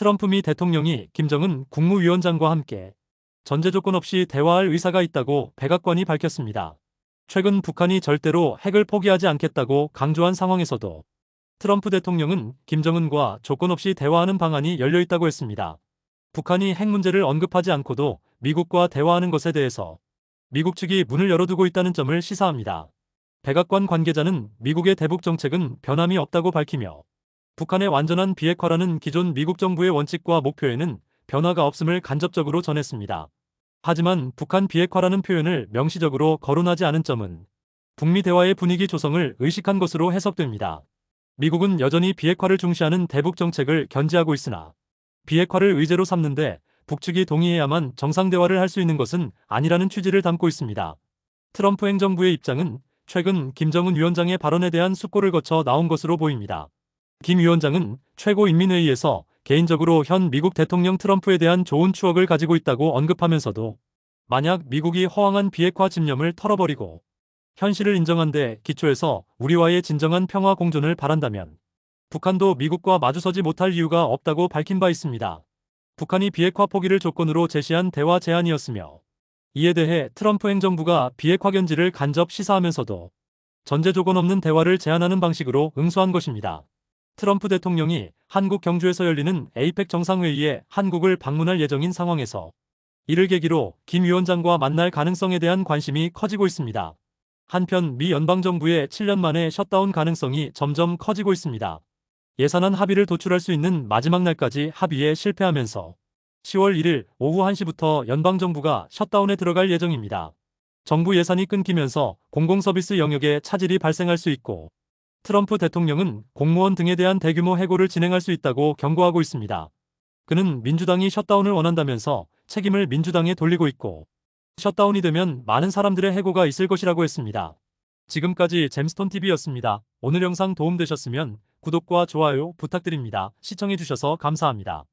트럼프 미 대통령이 김정은 국무위원장과 함께 전제 조건 없이 대화할 의사가 있다고 백악관이 밝혔습니다. 최근 북한이 절대로 핵을 포기하지 않겠다고 강조한 상황에서도 트럼프 대통령은 김정은과 조건 없이 대화하는 방안이 열려 있다고 했습니다. 북한이 핵 문제를 언급하지 않고도 미국과 대화하는 것에 대해서 미국 측이 문을 열어두고 있다는 점을 시사합니다. 백악관 관계자는 미국의 대북 정책은 변함이 없다고 밝히며 북한의 완전한 비핵화라는 기존 미국 정부의 원칙과 목표에는 변화가 없음을 간접적으로 전했습니다. 하지만 북한 비핵화라는 표현을 명시적으로 거론하지 않은 점은 북미 대화의 분위기 조성을 의식한 것으로 해석됩니다. 미국은 여전히 비핵화를 중시하는 대북 정책을 견지하고 있으나 비핵화를 의제로 삼는데 북측이 동의해야만 정상 대화를 할 수 있는 것은 아니라는 취지를 담고 있습니다. 트럼프 행정부의 입장은 최근 김정은 위원장의 발언에 대한 숙고를 거쳐 나온 것으로 보입니다. 김 위원장은 최고인민회의에서 개인적으로 현 미국 대통령 트럼프에 대한 좋은 추억을 가지고 있다고 언급하면서도 만약 미국이 허황한 비핵화 집념을 털어버리고 현실을 인정한 데 기초해서 우리와의 진정한 평화 공존을 바란다면 북한도 미국과 마주서지 못할 이유가 없다고 밝힌 바 있습니다. 북한이 비핵화 포기를 조건으로 제시한 대화 제안이었으며 이에 대해 트럼프 행정부가 비핵화 견지를 간접 시사하면서도 전제 조건 없는 대화를 제안하는 방식으로 응수한 것입니다. 트럼프 대통령이 한국 경주에서 열리는 에이펙 정상회의에 한국을 방문할 예정인 상황에서 이를 계기로 김 위원장과 만날 가능성에 대한 관심이 커지고 있습니다. 한편 미 연방정부의 7년 만에 셧다운 가능성이 점점 커지고 있습니다. 예산안 합의를 도출할 수 있는 마지막 날까지 합의에 실패하면서 10월 1일 오후 1시부터 연방정부가 셧다운에 들어갈 예정입니다. 정부 예산이 끊기면서 공공서비스 영역에 차질이 발생할 수 있고 트럼프 대통령은 공무원 등에 대한 대규모 해고를 진행할 수 있다고 경고하고 있습니다. 그는 민주당이 셧다운을 원한다면서 책임을 민주당에 돌리고 있고 셧다운이 되면 많은 사람들의 해고가 있을 것이라고 했습니다. 지금까지 잼스톤TV였습니다. 오늘 영상 도움되셨으면 구독과 좋아요 부탁드립니다. 시청해주셔서 감사합니다.